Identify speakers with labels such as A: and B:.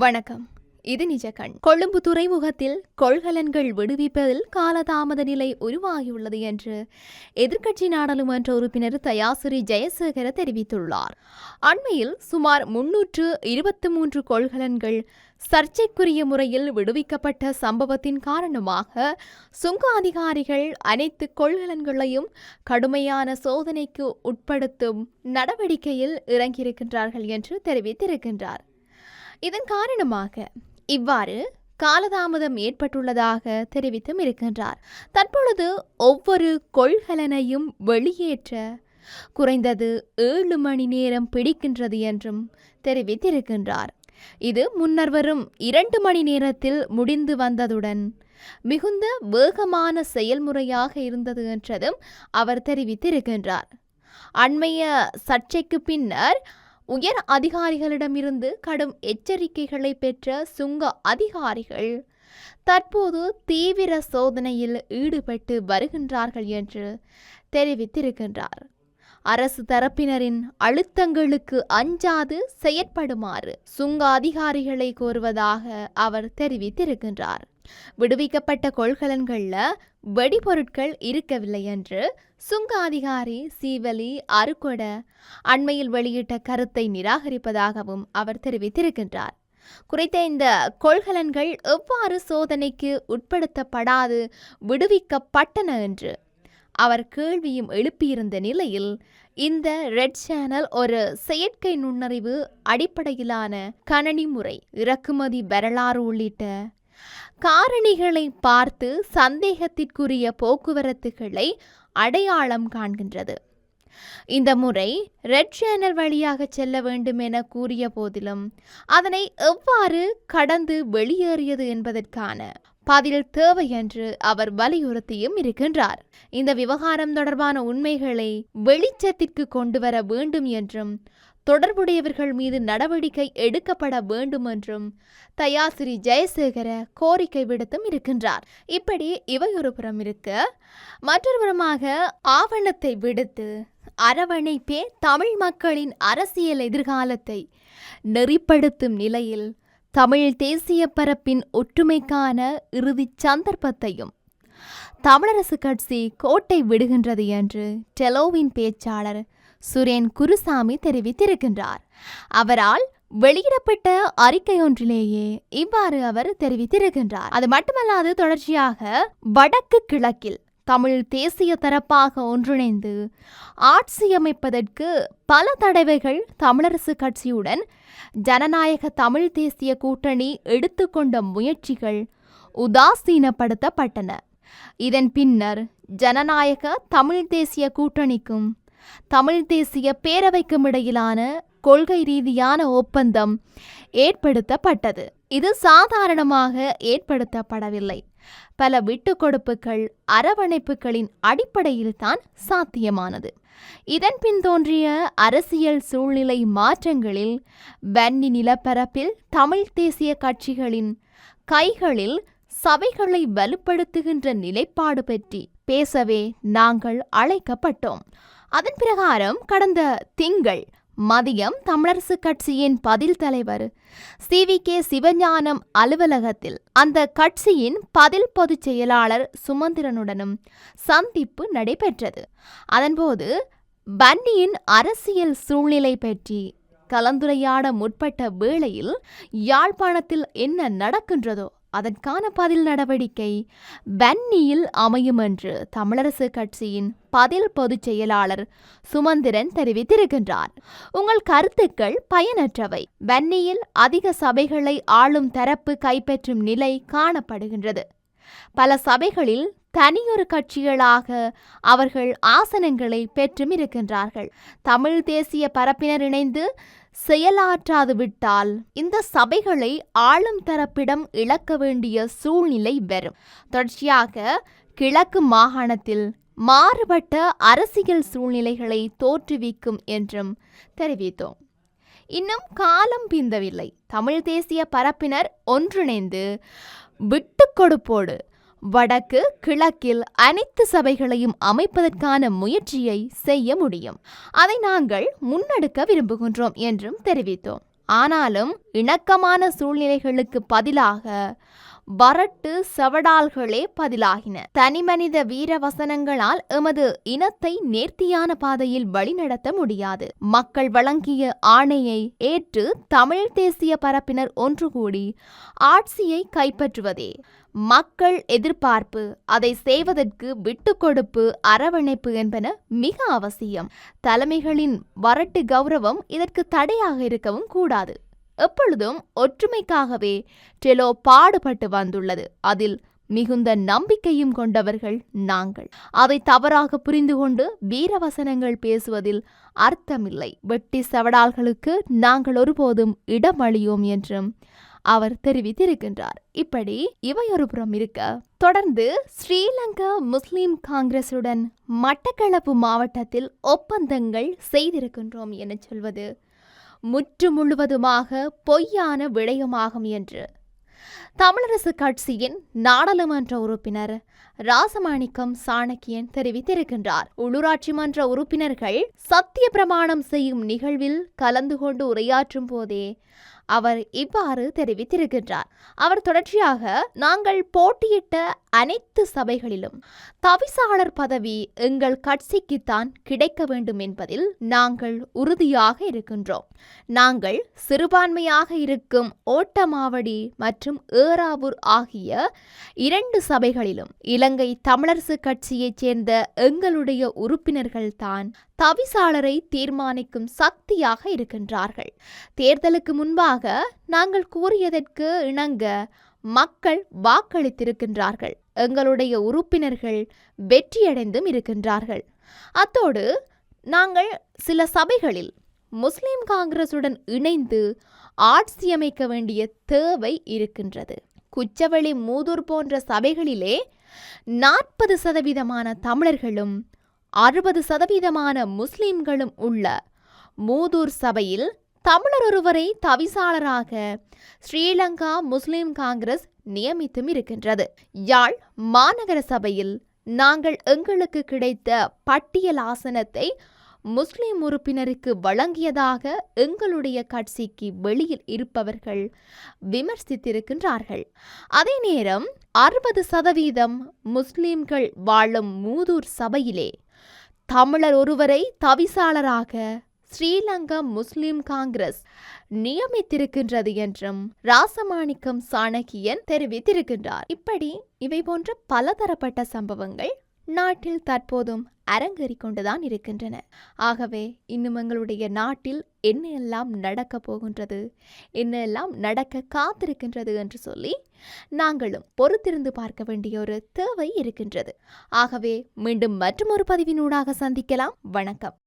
A: வணக்கம். இது நிஜகண் கொழும்பு துறைமுகத்தில் கொள்கலன்கள் விடுவிப்பதில் காலதாமத நிலை உருவாகியுள்ளது என்று எதிர்க்கட்சி நாடாளுமன்ற உறுப்பினர் தயாசுரி ஜெயசேகர தெரிவித்துள்ளார். அண்மையில் சுமார் முன்னூற்று இருபத்தி மூன்று கொள்கலன்கள் சர்ச்சைக்குரிய முறையில் விடுவிக்கப்பட்ட சம்பவத்தின் காரணமாக சுங்க அதிகாரிகள் அனைத்து கொள்கலன்களையும் கடுமையான சோதனைக்கு உட்படுத்தும் நடவடிக்கையில் இறங்கியிருக்கின்றார்கள் என்று தெரிவித்திருக்கின்றார். இதன் காரணமாக இவ்வாறு காலதாமதம் ஏற்பட்டுள்ளதாக தெரிவித்தும் இருக்கின்றார். தற்பொழுது ஒவ்வொரு கொள்கலனையும் வெளியேற்ற குறைந்தது ஏழு மணி நேரம் பிடிக்கின்றது என்றும் தெரிவித்திருக்கின்றார். இது முன்னர் வரும் இரண்டு மணி நேரத்தில் முடிந்து வந்ததுடன் மிகுந்த வேகமான செயல்முறையாக இருந்தது என்றதும் அவர் தெரிவித்திருக்கின்றார். அண்மைய சர்ச்சைக்கு பின்னர் உயர் அதிகாரிகளிடமிருந்து கடும் எச்சரிக்கைகளை பெற்ற சுங்க அதிகாரிகள் தற்போது தீவிர சோதனையில் ஈடுபட்டு வருகின்றார்கள் என்று தெரிவித்திருக்கின்றார். அரசு தரப்பினரின் அழுத்தங்களுக்கு அஞ்சாது செயற்படுமாறு சுங்க அதிகாரிகளை கோருவதாக அவர் தெரிவித்திருக்கின்றார். விடுவிக்கப்பட்ட கொள்கலன்களில் வெடிபொருட்கள் இருக்கவில்லை என்று சுங்க அதிகாரி சீவலி அருகொட அண்மையில் வெளியிட்ட கருத்தை நிராகரிப்பதாகவும் அவர் தெரிவித்திருக்கின்றார். குறித்த இந்த கொள்கலன்கள் எவ்வாறு சோதனைக்கு உட்படுத்தப்படாது விடுவிக்கப்பட்டன என்று அவர் கேள்வியும் எழுப்பியிருந்த நிலையில் இந்த ரெட் சேனல் ஒரு செயற்கை நுண்ணறிவு அடிப்படையிலான கணனி முறை இறக்குமதி வரலாறு உள்ளிட்ட காரணிகளை பார்த்து சந்தேகத்திற்குரிய போக்குவரத்துகளை அடையாளம் காண்கின்றது. இந்த முறை ரெட் சேனல் வழியாக செல்ல வேண்டும் என கூறிய போதிலும் அதனை எவ்வாறு கடந்து வெளியேறியது என்பதற்கான பதில் தேவை என்று அவர் வலியுறுத்தியும் இருக்கின்றார். இந்த விவகாரம் தொடர்பான உண்மைகளை வெளிச்சத்திற்கு கொண்டு வர வேண்டும் என்றும் தொடர்புடையவர்கள் மீது நடவடிக்கை எடுக்கப்பட வேண்டும் என்றும் தயாசிரி ஜெயசேகர கோரிக்கை விடுத்தும் இருக்கின்றார். இப்படி இவை ஒரு புறம் இருக்க. மற்றொரு புறமாக ஆவணத்தை விடுத்து அரவணைப்பே தமிழ் மக்களின் அரசியல் எதிர்காலத்தை நெறிப்படுத்தும் நிலையில் தமிழ் தேசிய பரப்பின் ஒற்றுமைக்கான இறுதிச் சந்தர்ப்பத்தையும் தமிழரசு கட்சி கோட்டை விடுகின்றது என்று டெலோவின் பேச்சாளர் சுரேன் குருசாமி தெரிவித்திருக்கின்றார். அவரால் வெளியிடப்பட்ட அறிக்கை ஒன்றிலேயே இவ்வாறு அவர் தெரிவித்திருக்கின்றார். அது மட்டுமல்லாது தொடர்ச்சியாக வடக்கு கிழக்கில் தமிழ் தேசிய தரப்பாக ஒன்றிணைந்து ஆட்சியமைப்பதற்கு பல தடவைகள் தமிழரசு கட்சியுடன் ஜனநாயக தமிழ் தேசிய கூட்டணி எடுத்துக்கொண்ட முயற்சிகள் உதாசீனப்படுத்தப்பட்டன. இதன் பின்னர் ஜனநாயக தமிழ் தேசிய கூட்டணிக்கும் தமிழ் தேசிய பேரவைக்கும் இடையிலான கொள்கை ரீதியான ஒப்பந்தம் ஏற்படுத்தப்பட்டது. இது சாதாரணமாக ஏற்படுத்தப்படவில்லை. பல விட்டுக்கொடுப்புகள் அரவணைப்புகளின் அடிப்படையில் தான் சாத்தியமானது. இதன் பின் தோன்றிய அரசியல் சூழ்நிலை மாற்றங்களில் வன்னி நிலப்பரப்பில் தமிழ் தேசிய கட்சிகளின் கைகளில் சபைகளை வலுப்படுத்துகின்ற நிலைப்பாடு பற்றி பேசவே நாங்கள் அழைக்கப்பட்டோம். அதன் பிரகாரம் கடந்த திங்கள் மதியம் தமிழரசு கட்சியின் பதில் தலைவர் சி. வி. கே. சிவஞானம் அலுவலகத்தில் அந்த கட்சியின் பதில் பொதுச் செயலாளர் சுமந்திரனுடனும் சந்திப்பு நடைபெற்றது. அதன்போது பன்னியின் அரசியல் சூழ்நிலை பற்றி கலந்துரையாட முற்பட்ட வேளையில் யாழ்ப்பாணத்தில் என்ன நடக்கின்றதோ அதற்கான பதில் நடவடிக்கை வன்னியில் அமையும் என்று தமிழரசு கட்சியின் பதில் பொதுச் செயலாளர் சுமந்திரன் தெரிவித்திருக்கின்றார். உங்கள் கருத்துக்கள் பயனற்றவை. வன்னியில் அதிக சபைகளை ஆளும் தரப்பு கைப்பற்றும் நிலை காணப்படுகின்றது. பல சபைகளில் தனியொரு கட்சிகளாக அவர்கள் ஆசனங்களை பெற்றும் இருக்கின்றார்கள் தமிழ் தேசிய பரப்பினர் இணைந்து செயலாற்றாது விட்டால் இந்த சபைகளை ஆளும் தரப்பிடம் இழக்க வேண்டிய சூழ்நிலை வரும். தொடர்ச்சியாக கிழக்கு மாகாணத்தில் மாறுபட்ட அரசியல் சூழ்நிலைகளை தோற்றுவிக்கும் என்றும் தெரிவித்தோம். இன்னும் காலம் பிந்தவில்லை. தமிழ் தேசிய பரப்பினர் ஒன்றிணைந்து விட்டு கொடுப்போடு வடக்கு கிழக்கில் அனைத்து சபைகளையும் அமைப்பதற்கான முயற்சியை செய்ய முடியும். அதை நாங்கள் முன்னெடுக்க விரும்புகின்றோம் என்றும் தெரிவித்தோம். ஆனாலும் இணக்கமான சூழ்நிலைகளுக்கு பதிலாக வரட்டு செவடால்களே பதிலாகின. தனிமனித வீர வசனங்களால் எமது இனத்தை நேர்த்தியான பாதையில் வழிநடத்த முடியாது. மக்கள் வழங்கிய ஆணையை ஏற்று தமிழ் தேசிய பரப்பினர் ஒன்று கூடி ஆட்சியை கைப்பற்றுவதே. மக்கள் எதிர்பார்ப்பு அதை செய்வதற்கு விட்டுக்கொடுப்பு அரவணைப்பு என்பன மிக அவசியம். தலைமைகளின் வரட்டு கௌரவம் இதற்கு தடையாக இருக்கவும் கூடாது. எப்பொழுதும் ஒற்றுமைக்காகவே டெலோ பாடுபட்டு வந்துள்ளது. அதில் மிகுந்த நம்பிக்கையும் கொண்டவர்கள் நாங்கள். அதை தவறாக புரிந்து கொண்டு வீரவசனங்கள் பேசுவதில் அர்த்தமில்லை. வெட்டி சவடால்களுக்கு நாங்கள் ஒருபோதும் இடமளியோம் என்றும் அவர் தெரிவித்திருக்கின்றார். இப்படி இவையொரு புறம் இருக்க. தொடர்ந்து ஸ்ரீலங்கா முஸ்லிம் காங்கிரசுடன் மட்டக்களப்பு மாவட்டத்தில் ஒப்பந்தங்கள் செய்திருக்கின்றோம் என சொல்வது முற்று முழுவதுமாக பொய்யான விடயமாகும் என்று. தமிழரசு கட்சியின் நாடாளுமன்ற உறுப்பினர் ராசமாணிக்கம் சாணக்கியன் தெரிவித்திருக்கின்றார். உள்ளூராட்சி மன்ற உறுப்பினர்கள் சத்திய பிரமாணம் செய்யும் நிகழ்வில் கலந்து கொண்டு உரையாற்றும் போதே அவர் இவ்வாறு தெரிவித்திருக்கின்றார். அவர் தொடர்ச்சியாக நாங்கள் போட்டியிட்ட அனைத்து சபைகளிலும் தவிசாளர் பதவி எங்கள் கட்சிக்குத்தான் கிடைக்க வேண்டும் என்பதில் நாங்கள் உறுதியாக இருக்கின்றோம். நாங்கள் சிறுபான்மையாக இருக்கும் ஓட்டமாவடி மற்றும் ஏறாவூர் ஆகிய இரண்டு சபைகளிலும் இலங்கை தமிழரசு கட்சியைச் சேர்ந்த எங்களுடைய உறுப்பினர்கள்தான் தவிசாளரை தீர்மானிக்கும் சக்தியாக இருக்கின்றார்கள். தேர்தலுக்கு முன்பாக நாங்கள் கூறியதற்கு இணங்க மக்கள் வாக்களித்திருக்கின்றார்கள். எங்களுடைய உறுப்பினர்கள் வெற்றியடைந்தும் இருக்கின்றார்கள். அத்தோடு நாங்கள் சில சபைகளில் முஸ்லிம் காங்கிரசுடன் இணைந்து ஆட்சியமைக்க வேண்டிய தேவை இருக்கின்றது. குச்சவெளி மூதூர் போன்ற சபைகளிலே நாற்பது சதவீதமான தமிழர்களும் அறுபது சதவீதமான முஸ்லிம்களும் உள்ள மூதூர் சபையில் தமிழர் ஒருவரை தவிசாளராக ஸ்ரீலங்கா முஸ்லிம் காங்கிரஸ் நியமித்தும் இருக்கின்றது. யாழ் மாநகர சபையில் நாங்கள் எங்களுக்கு கிடைத்த பட்டியல் ஆசனத்தை முஸ்லிம் உறுப்பினருக்கு வழங்கியதாக எங்களுடைய கட்சிக்கு வெளியில் இருப்பவர்கள் விமர்சித்திருக்கின்றார்கள். அதே நேரம் அறுபது சதவீதம் முஸ்லிம்கள் வாழும் மூதூர் சபையிலே தமிழர் ஒருவரை தவிசாளராக ஸ்ரீலங்கா முஸ்லிம் காங்கிரஸ் நியமித்திருக்கின்றது என்றும் ராசமாணிக்கம் சாணக்கியன் தெரிவித்திருக்கின்றார். இப்படி இவை போன்ற பலதரப்பட்ட சம்பவங்கள் நாட்டில் தற்போதும் அரங்கேறிக் கொண்டுதான் இருக்கின்றன. ஆகவே இன்னும் எங்களுடைய நாட்டில் என்ன எல்லாம் நடக்கப் போகின்றது என்ன எல்லாம் நடக்க காத்திருக்கின்றது என்று சொல்லி நாங்களும் பொறுத்திருந்து பார்க்க வேண்டிய ஒரு தேவை இருக்கின்றது. ஆகவே மீண்டும் மற்றொரு பதிவினூடாக சந்திக்கலாம். வணக்கம்.